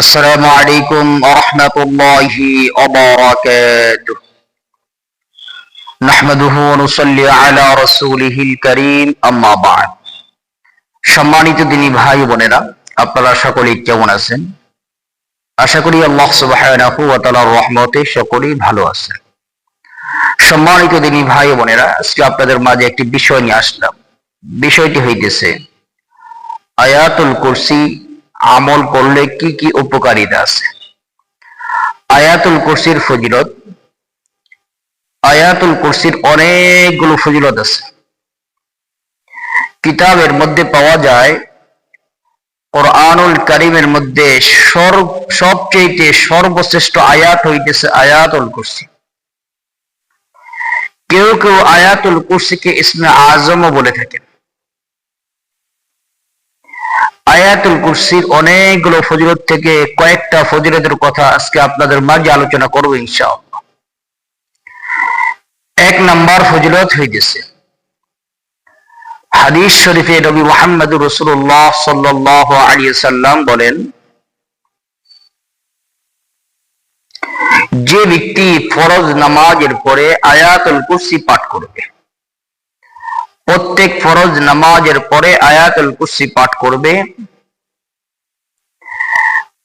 السلام عليكم ورحمة الله وبركاته نحمده ونصلي على رسوله الكريم أما بعد সম্মানিত দিনী ভাই বোনেরা আপনারা সকলেই কেমন আছেন আশা করি আল্লাহ সুবহানাহু ওয়া তাআলার রহমতে সকলেই ভালো আছেন সম্মানিত দিনী ভাই বোনেরা আজকে আপনাদের মাঝে একটি বিষয় নিয়ে আসলাম বিষয়টি হইতেছে আয়াতুল কুরসি আমল করলে কি কি উপকারিতা আছে? আয়াতুল কুরসির ফজিলত। আয়াতুল কুরসির অনেকগুলো ফজিলত আছে। কিতাবের মধ্যে পাওয়া যায়, কোরআনুল কারিমের মধ্যে সর্ব সবচেয়ে সর্বশ্রেষ্ঠ আয়াত হইতেছে আয়াতুল কুরসি। কেউ কেউ আয়াতুল কুরসিকে ইসমে আজমও বলে থাকেন। আয়াতুল কুরসির অনেকগুলো ফজিলত থেকে কয়েকটা ফজিলতের কথা আজকে আপনাদের মাঝে আলোচনা করব ইনশাআল্লাহ। এক নাম্বার ফজিলত হইতেছে, হাদিস শরীফে নবী মোহাম্মদ রসুল্লাহ সাল্লাহ আলিয়া সাল্লাম বলেন, যে ব্যক্তি ফরজ নামাজের পরে আয়াতুল কুরসি পাঠ করবে প্রত্যেক ফরজ নামাজের পরে আয়াতুল কুরসি পাঠ করবে।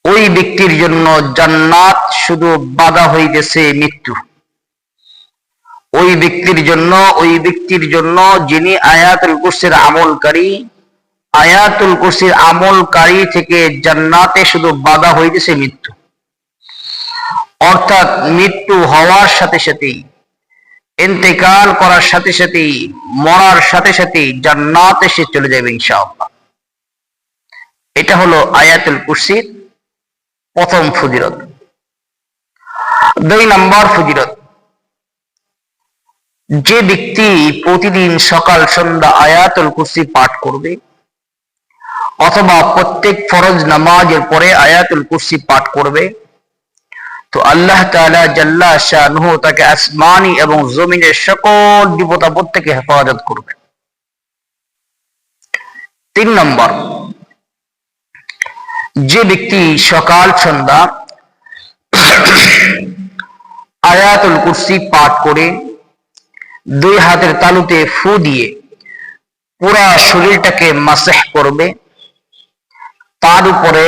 ওই ব্যক্তির জন্য জান্নাত শুধু বাধা হইতেছে মৃত্যু। ওই ব্যক্তির জন্য, ওই ব্যক্তির জন্য যিনি আয়াতুল কুরসির আমলকারী, আয়াতুল কুরসির আমলকারী থেকে জান্নাতে শুধু বাধা হইতেছে মৃত্যু। অর্থাৎ মৃত্যু হওয়ার সাথে সাথেই ইন্তেকাল করার সাথে সাথেই, মরার সাথে সাথেই জান্নাত এসে চলে যাবে ইনশাআল্লাহ। এটা হলো আয়াতুল কুরসির প্রথম ফজিলত। দুই নম্বর ফজিলত। যে ব্যক্তি প্রতিদিন সকাল, সন্ধ্যা আয়াতুল কুরসি পাঠ করবে, অথবা প্রত্যেক ফরজ নামাজের পরে আয়াতুল কুরসি পাঠ করবে তো আল্লাহ তাআলা জাল্লা শাহনুহু তাকে আসমানি এবং জমিনের সকল বিপদাপদ থেকে হেফাজত করবে। তিন নম্বর, যে ব্যক্তি সকাল, সন্ধ্যা আয়াতুল কুরসি পাঠ করে, দুই হাতের তালুতে ফু দিয়ে পুরা শরীরটাকে মাসেহ করবে, তার উপরে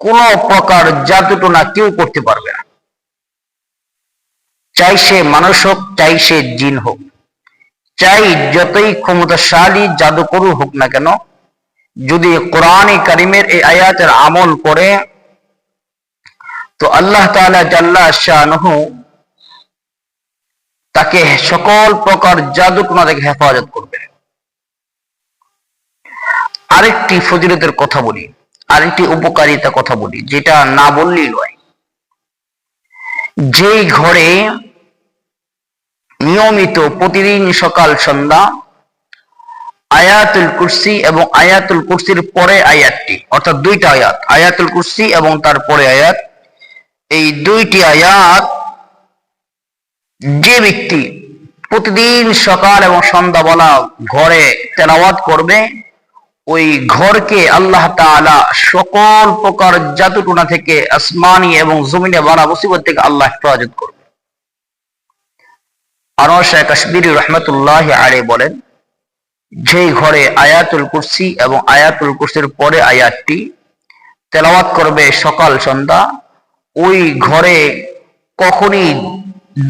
কোন প্রকার জাদুটোনা কেউ করতে পারবে না। চাই সে মানুষ হোক, চাই সে জিন হোক। চাই যতই ক্ষমতাশালী জাদুকরু হোক না কেন, যদি কোরআনে কারিমের এই আয়াতের আমল করে, তো আল্লাহ জাল্লা শাহনহু তাকে সকল প্রকার জাদুটোনা থেকে হেফাজত করবে। আরেকটি ফজিলতের কথা বলি। আরেকটি উপকারিতা কথা বলি, যেটা না বললেই নয়। যেই ঘরে নিয়মিত প্রতিদিন সকাল, সন্ধ্যা আয়াতুল কুরসি এবং আয়াতুল কুরসির পরে আয়াতটি, অর্থাৎ দুইটা আয়াত, আয়াতুল কুরসি এবং তার পরে আয়াত, এই দুইটি আয়াত যে ব্যক্তি প্রতিদিন সকাল এবং সন্ধ্যাবেলা ঘরে তেলাওয়াত করবে ওই ঘরকে আল্লাহ তাআলা সকল প্রকার জাদুটুনা থেকে আসমানি এবং জমিনে বানা মুসিবত থেকে আল্লাহ হেফাজত করবে। আনোয়ার কাশ্মীরি রহমতুল্লাহ আরে বলেন, যেই ঘরে আয়াতুল কুরসি এবং আয়াতুল কুরসির পরে আয়াতটি তেলাওয়াত করবে সকাল, সন্ধ্যা, ওই ঘরে কখনই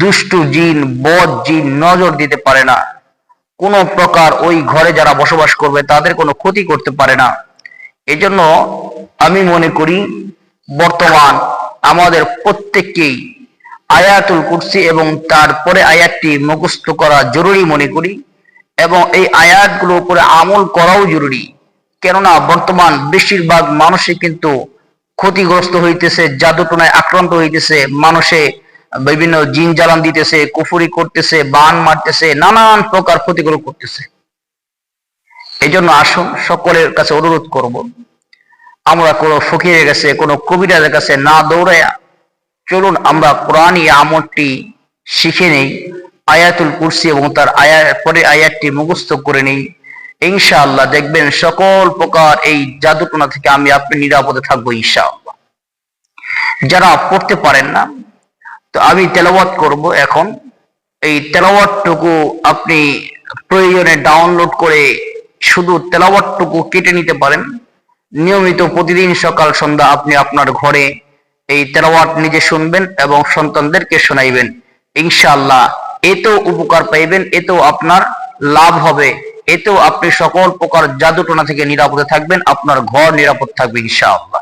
দুষ্টু জিন, বদ জিন নজর দিতে পারে না। কোনো প্রকার ওই ঘরে যারা বসবাস করবে, তাদের কোনো ক্ষতি করতে পারে না। এজন্য আমি মনে করি, বর্তমান আমাদের প্রত্যেককেই আয়াতুল কুরসি এবং তারপরে আয়াতটি মুখস্থ করা জরুরি মনে করি এবং এই আয়াতগুলো উপরে আমল করাও জরুরি। কেননা বর্তমান বেশিরভাগ মানুষই কিন্তু ক্ষতিগ্রস্ত হইতেছে, জাদুটনায় আক্রান্ত হইতেছে, মানুষে বিভিন্ন জিন জ্বালান দিতেছে, কুফুরি করতেছে, বান মারতেছে, নানান প্রকার ক্ষতিগুলো করতেছে। এই জন্য আসুন, সকলের কাছে অনুরোধ করব, আমরা কোনো ফকিরের কাছে, কোনো কবিরাজের কাছে না দৌড়াইয়া চলুন, আমরা কোরআনই আমলটি শিখে নেই, আয়াতুল কুরসি এবং তার আয়ার পরে আয়াতটি মুখস্থ করে নেই। ইনশাআল্লাহ দেখবেন সকল প্রকার এই জাদুটনা থেকে আমি আপনি নিরাপদে থাকব ইনশাআল্লাহ। যারা পড়তে পারেন না তো আমি তেলাওয়াত করব এখন। এই তেলাওয়াতটুকু আপনি প্রয়োজনে ডাউনলোড করে শুধু তেলাওয়াতটুকু কেটে নিতে পারেন। নিয়মিত প্রতিদিন সকাল, সন্ধ্যা আপনি আপনার ঘরে এই তেলাওয়াত নিজে শুনবেন এবং সন্তানদেরকে শোনাইবেন। ইনশাআল্লাহ এতেও উপকার পাইবেন, এতেও আপনার লাভ হবে, এতেও আপনি সকল প্রকার জাদুটনা থেকে নিরাপদে থাকবেন, আপনার ঘর নিরাপদ থাকবে ইনশাআল্লাহ।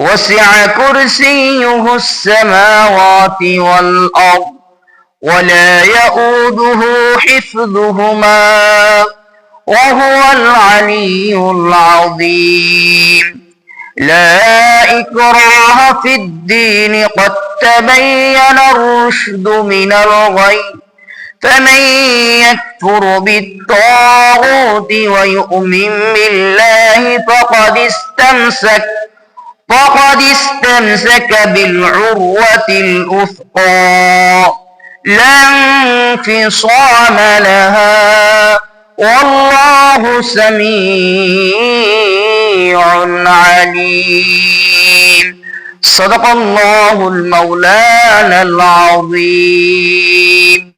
وسع كرسيه السماوات والأرض ولا يؤوده حفظهما وهو العلي العظيم. لا إكراه في الدين قد تبين الرشد من الغي فمن يكفر بالطاغوت ويؤمن بالله فقد استمسك فقد استمسك بالعروة الأثقى لا انفصام لها. والله سميع عليم. صدق الله المولانا العظيم.